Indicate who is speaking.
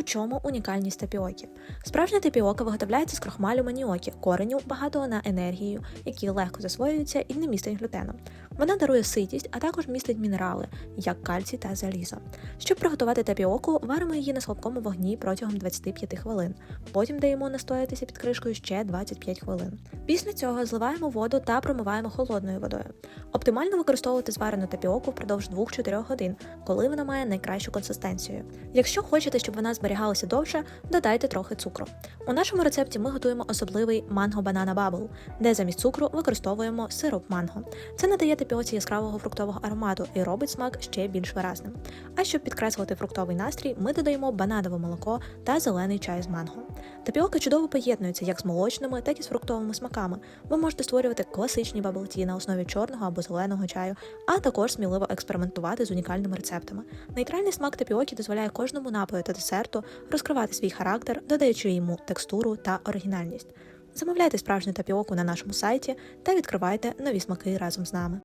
Speaker 1: У чому унікальність тапіоки? Справжня тапіока виготовляється з крохмалю маніокі, кореню, багатого на енергію, які легко засвоюються і не містять глютену. Вона дарує ситість, а також містить мінерали, як кальцій та залізо. Щоб приготувати тапіоку, варимо її на слабкому вогні протягом 25 хвилин. Потім даємо настоятися під кришкою ще 25 хвилин. Після цього зливаємо воду та промиваємо холодною водою. Оптимально використовувати зварену тапіоку впродовж 2-4 годин, коли вона має найкращу консистенцію. Якщо хочете, щоб вона зберігалася довше, додайте трохи цукру. У нашому рецепті ми готуємо особливий манго-банана бабл, де замість цукру використовуємо сироп манго. Це надає тапіоці яскравого фруктового аромату і робить смак ще більш виразним. А щоб підкреслити фруктовий настрій, ми додаємо бананове молоко та зелений чай з манго. Тапіока чудово поєднується як з молочними, так і з фруктовими смаками. Ви можете створювати класичні баблті на основі чорного або зеленого чаю, а також сміливо експериментувати з унікальними рецептами. Нейтральний смак тапіоки дозволяє кожному напою та десерту розкривати свій характер, додаючи йому текстуру та оригінальність. Замовляйте справжню тапіоку на нашому сайті та відкривайте нові смаки разом з нами.